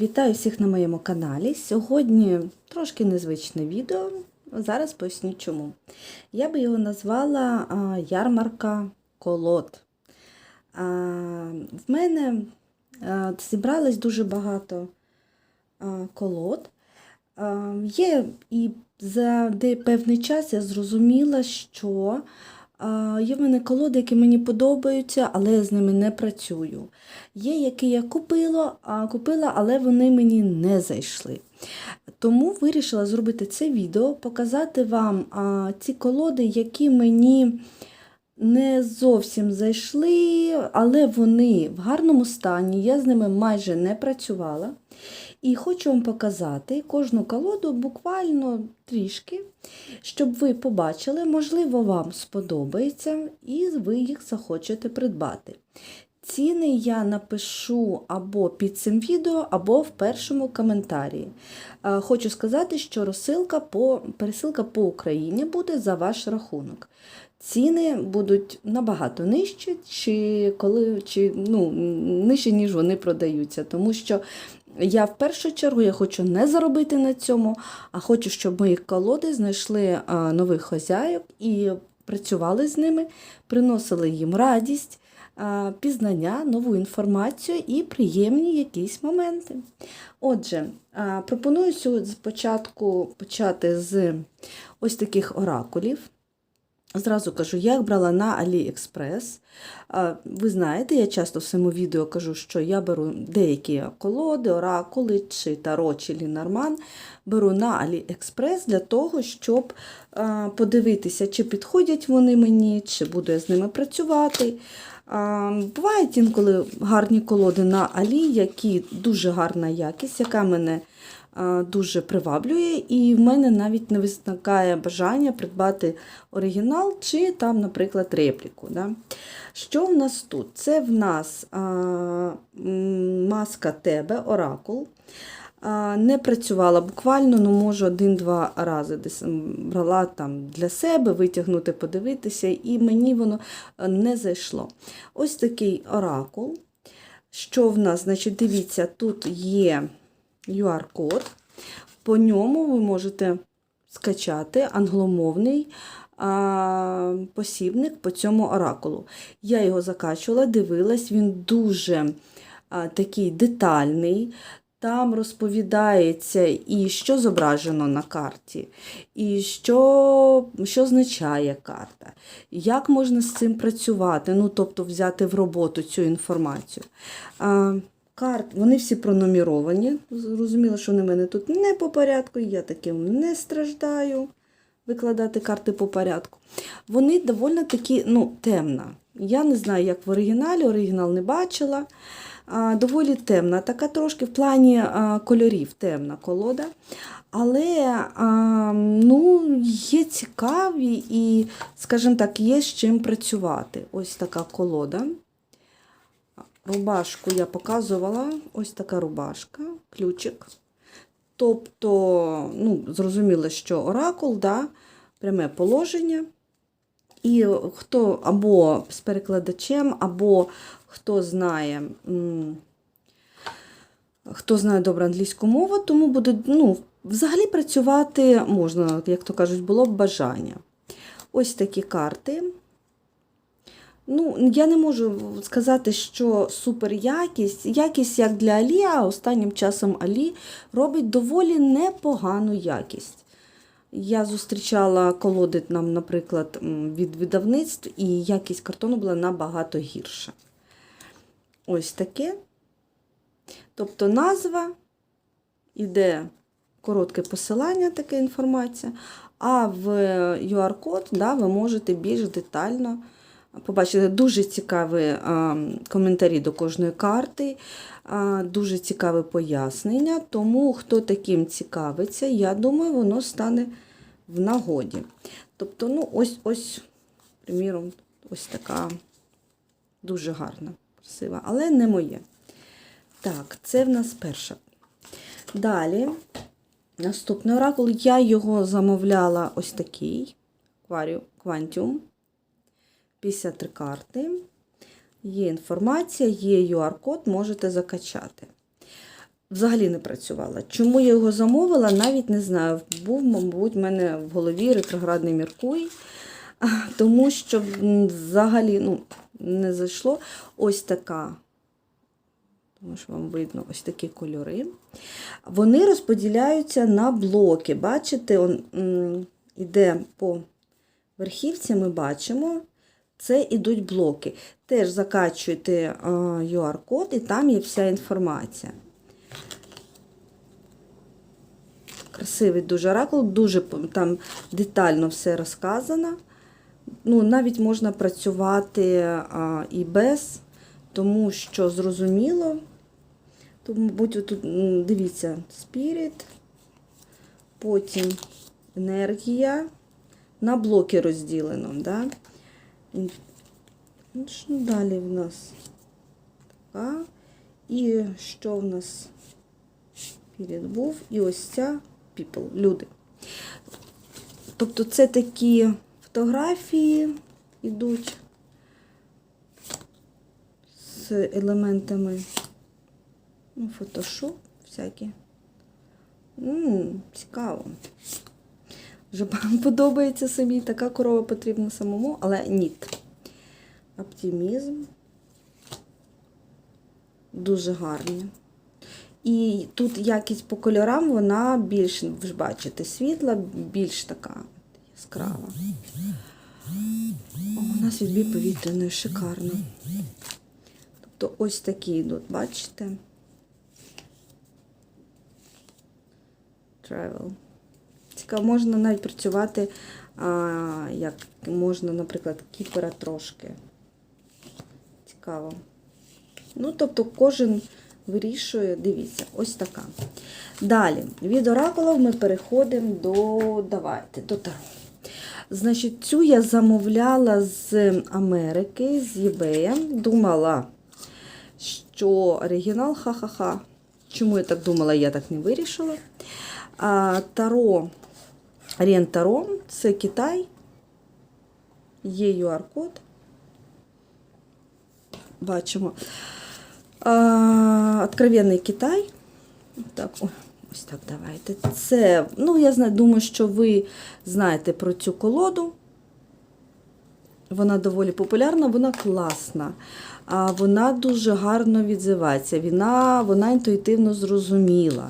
Вітаю всіх на моєму каналі. Сьогодні трошки незвичне відео. Зараз поясню чому. Я би його назвала Ярмарка колод. В мене зібралось дуже багато колод. Є і за певний час я зрозуміла, що Є в мене колоди, які мені подобаються, але я з ними не працюю. Є, які я купила, купила, але вони мені не зайшли. Тому вирішила зробити це відео, показати вам ці колоди, які мені не зовсім зайшли, але вони в гарному стані. Я з ними майже не працювала. І хочу вам показати кожну колоду буквально трішки, щоб ви побачили, можливо, вам сподобається, і ви їх захочете придбати. Ціни я напишу або під цим відео, або в першому коментарі. Е, Хочу сказати, що розсилка по, пересилка по Україні буде за ваш рахунок. Ціни будуть набагато нижчі, чи коли, чи, ну, нижчі, ніж вони продаються, тому що я в першу чергу я хочу не заробити на цьому, а хочу, щоб мої колоди знайшли нових хазяїв і працювали з ними, приносили їм радість, пізнання, нову інформацію і приємні якісь моменти. Отже, пропоную сьогодні спочатку почати з ось таких оракулів. Зразу кажу, я їх брала на AliExpress. Ви знаєте, я часто в своєму відео кажу, що я беру деякі колоди, оракули чи таро, чи лінарман, беру на AliExpress для того, щоб подивитися, чи підходять вони мені, чи буду я з ними працювати. Бувають інколи гарні колоди на Алі, які дуже гарна якість, яка мене дуже приваблює, і в мене навіть не виникає бажання придбати оригінал чи там, наприклад, репліку. Да? Що в нас тут? Це в нас а, маска тебе, оракул. Не працювала буквально, ну, може, один-два рази десь брала там для себе, витягнути, подивитися, і мені воно е, не зайшло. Ось такий оракул. Що в нас? Значить, дивіться, тут є QR-код. По ньому ви можете скачати англомовний а, посібник по цьому оракулу. Я його закачувала, дивилась, він дуже такий детальний. Там розповідається і що зображено на карті, і що, що означає карта, як можна з цим працювати, ну, тобто взяти в роботу цю інформацію. А, карт, вони всі пронумеровані. Зрозуміло, що вони в мене тут не по порядку, я таким не страждаю викладати карти по порядку. Вони доволі такі ну, темна. Я не знаю, як в оригіналі, оригінал не бачила. Доволі темна, така трошки в плані кольорів темна колода. Але ну, є цікаві і, скажімо так, є з чим працювати. Ось така колода. Рубашку я показувала. Ось така рубашка, ключик. Тобто, ну, зрозуміло, що оракул, да, пряме положення. І хто або з перекладачем, або хто знає, хто знає добре англійську мову, тому буде ну, взагалі працювати можна, як то кажуть, було б бажання. Ось такі карти. Ну, я не можу сказати, що супер якість. Якість як для Алі, а останнім часом Алі робить доволі непогану якість. Я зустрічала колоди, нам, наприклад, від видавництв, і якість картону була набагато гірша. Ось таке. Тобто назва, іде коротке посилання, така інформація, а в QR-код да, ви можете більш детально побачити дуже цікаві коментарі до кожної карти, а, дуже цікаве пояснення. Тому, хто таким цікавиться, я думаю, воно стане в нагоді. Тобто, ну, ось, ось, приміром, ось така дуже гарна, красива, але не моє. Так, це в нас перша. Далі, наступний оракул, я його замовляла ось такий Quantum. 53 карти. Є інформація, є QR-код, можете закачати. взагалі не працювала. Чому я його замовила, навіть не знаю. Був, мабуть, в мене в голові ретроградний Меркурій, а, тому що взагалі ну, не зайшло ось така. Тому що вам видно ось такі кольори. Вони розподіляються на блоки. Бачите, он іде по верхівці, ми бачимо, це ідуть блоки. Теж закачуєте QR-код, і там є вся інформація. Красивий дуже оракул, дуже там детально все розказано. Ну, навіть можна працювати а, і без, тому що зрозуміло. Тому, мабуть, тут дивіться, спіріт, потім енергія. На блоки розділено. Да? Ну, що далі в нас? Така. І що в нас? Спіріт був. І ось ця people, люди. Тобто це такі фотографії йдуть з елементами ну, фотошоп всякі. М, цікаво. Вже подобається собі, така корова потрібна самому, але ні. Оптимізм. Дуже гарні. І тут якість по кольорам, вона більш, ви ж бачите, світла, більш така яскрава. О, у нас відбій повітряної шикарно. Тобто ось такі йдуть, бачите? Travel. Цікаво, можна навіть працювати, а, як можна, наприклад, кіпера трошки. Цікаво. Ну, тобто, кожен вирішує, дивіться, ось така. Далі, від оракулів ми переходимо до, давайте, до Таро. Значить, цю я замовляла з Америки, з eBay. Думала, що оригінал ха-ха-ха. Чому я так думала, я так не вирішила. А, Таро, Рен Таро, це Китай. Є QR-код. Бачимо. А, Откровенний Китай. Так, о, ось так давайте. Це, ну, я думаю, що ви знаєте про цю колоду. Вона доволі популярна, вона класна. А вона дуже гарно відзивається. Вона, вона інтуїтивно зрозуміла.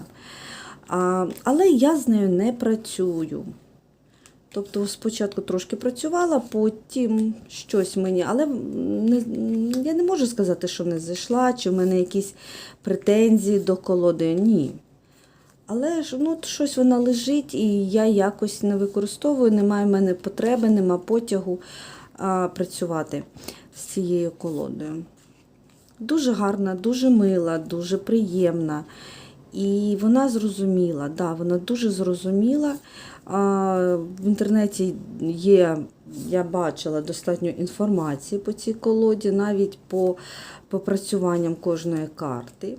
А, але я з нею не працюю. Тобто спочатку трошки працювала, потім щось мені, але не, я не можу сказати, що не зайшла, чи в мене якісь претензії до колоди. Ні. Але ж ну, щось вона лежить, і я якось не використовую, немає в мене потреби, нема потягу а, працювати з цією колодою. Дуже гарна, дуже мила, дуже приємна. І вона зрозуміла, да, вона дуже зрозуміла. А, в інтернеті є, я бачила достатньо інформації по цій колоді, навіть по попрацюванням кожної карти.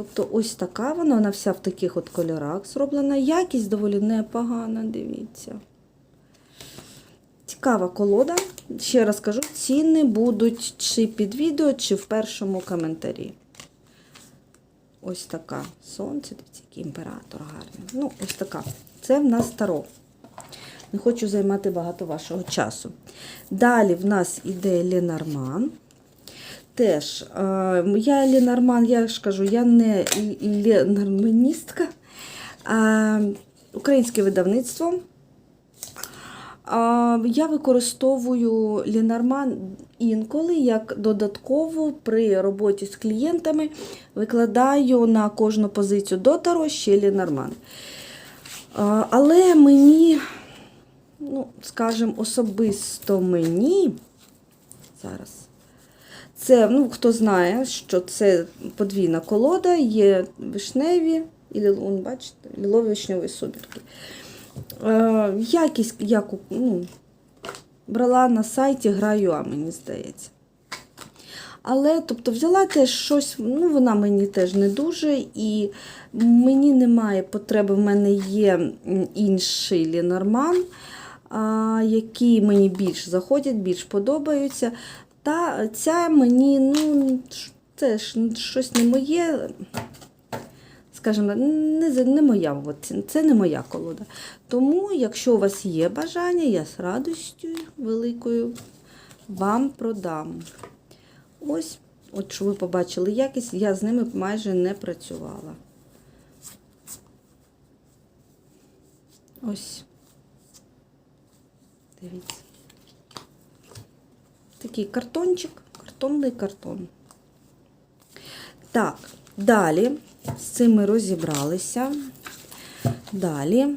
Тобто ось така вона, вона вся в таких от кольорах зроблена. Якість доволі непогана, дивіться. Цікава колода. Ще раз кажу, ціни будуть чи під відео, чи в першому коментарі. Ось така сонце, дивіться, який імператор гарний. Ну, ось така. Це в нас таро. Не хочу займати багато вашого часу. Далі в нас іде Ленорман. Теж, я Ленорман, я ж кажу, я не ленорманістка, українське видавництво. Я використовую Ленорман інколи як додатково при роботі з клієнтами викладаю на кожну позицію до Таро ще Ленорман. Але мені, ну, скажімо, особисто мені зараз. Це, ну, хто знає, що це подвійна колода, є вишневі і лілун, бачите, лілові вишневі субірки. Е, якість, я ну, брала на сайті Граю, мені здається. Але, тобто, взяла теж щось, ну, вона мені теж не дуже, і мені немає потреби, в мене є інший Лінорман, а, які мені більш заходять, більш подобаються. Та ця мені, ну, ш- теж щось не моє. скажімо, не, не моя, от, це не моя колода. Тому, якщо у вас є бажання, я з радістю великою вам продам. Ось, от що ви побачили якість, я з ними майже не працювала. Ось. Дивіться. Такий картончик, картонний картон. Так, далі з цим ми розібралися. Далі.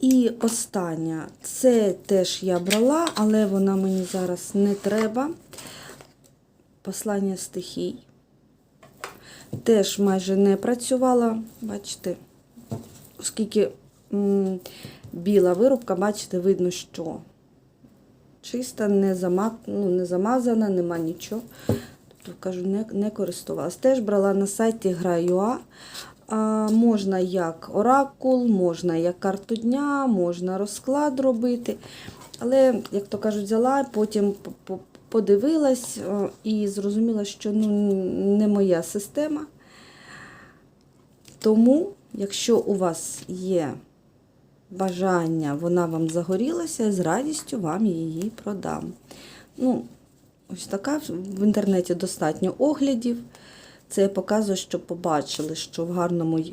І остання, це теж я брала, але вона мені зараз не треба. Послання стихій. Теж майже не працювала, бачите, оскільки біла вирубка, бачите, видно, що чиста, не, зама, ну, не замазана, нема нічого. Тобто, кажу, не, не користувалась. Теж брала на сайті Гра.ua. А, можна як оракул, можна як карту дня, можна розклад робити. Але, як то кажуть, взяла, потім по- по- подивилась е, і зрозуміла, що ну, не моя система. Тому, якщо у вас є бажання, вона вам загорілася, з радістю вам її продам. Ну, ось така в інтернеті достатньо оглядів. Це я показую, щоб побачили, що в гарному,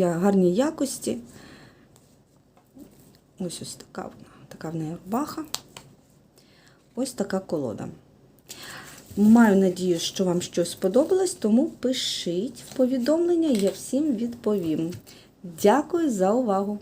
гарній якості. Ось ось така вона, така в неї рубаха. Ось така колода. Маю надію, що вам щось сподобалось, тому пишіть в повідомлення, я всім відповім. Дякую за увагу!